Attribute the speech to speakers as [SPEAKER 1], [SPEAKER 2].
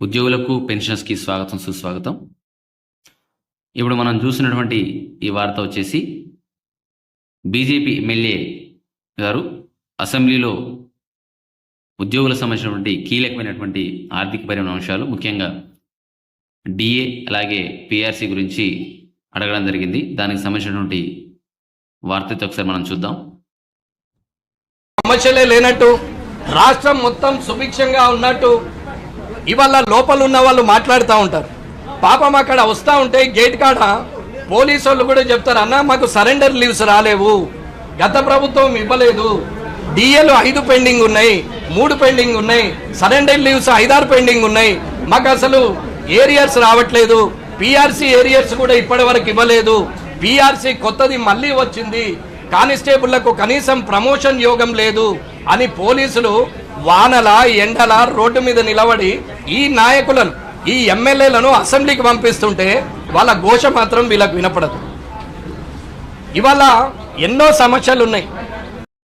[SPEAKER 1] ఉద్యోగులకు పెన్షన్స్కి స్వాగతం సుస్వాగతం. ఇప్పుడు మనం చూసినటువంటి ఈ వార్త వచ్చేసి బీజేపీ ఎమ్మెల్యే గారు అసెంబ్లీలో ఉద్యోగులకు సంబంధించినటువంటి కీలకమైనటువంటి ఆర్థిక పరిమాణ అంశాలు ముఖ్యంగా డిఏ అలాగే పిఆర్సీ గురించి అడగడం జరిగింది. దానికి సంబంధించినటువంటి వార్త ఒకసారి మనం చూద్దాం.
[SPEAKER 2] సమస్యలే లేనట్టు రాష్ట్రం మొత్తం సుభిక్షంగా ఉన్నట్టు ఇవాళ లోపల ఉన్న వాళ్ళు మాట్లాడుతూ ఉంటారు. పాపం అక్కడ వస్తూ ఉంటే గేట్ కాడ పోలీసు వాళ్ళు కూడా చెప్తారు అన్న మాకు సరెండర్ లీవ్స్ రాలేవు. గత ప్రభుత్వం ఇవ్వలేదు. డిఏలు ఐదు పెండింగ్ ఉన్నాయి మూడు పెండింగ్ ఉన్నాయి సరెండర్ లీవ్స్ ఐదారు పెండింగ్ ఉన్నాయి. మాకు అసలు ఏరియర్స్ రావట్లేదు. పిఆర్సీ ఏరియర్స్ కూడా ఇప్పటి వరకు ఇవ్వలేదు. పిఆర్సీ కొత్తది మళ్ళీ వచ్చింది. కానిస్టేబుళ్ళకు కనీసం ప్రమోషన్ యోగం లేదు అని పోలీసులు వానల ఎండల రోడ్డు మీద నిలబడి ఈ నాయకులను ఈ ఎమ్మెల్యేలను అసెంబ్లీకి పంపిస్తుంటే వాళ్ళ ఘోష మాత్రం వీళ్ళకు వినపడదు. ఇవాళ ఎన్నో సమస్యలు ఉన్నాయి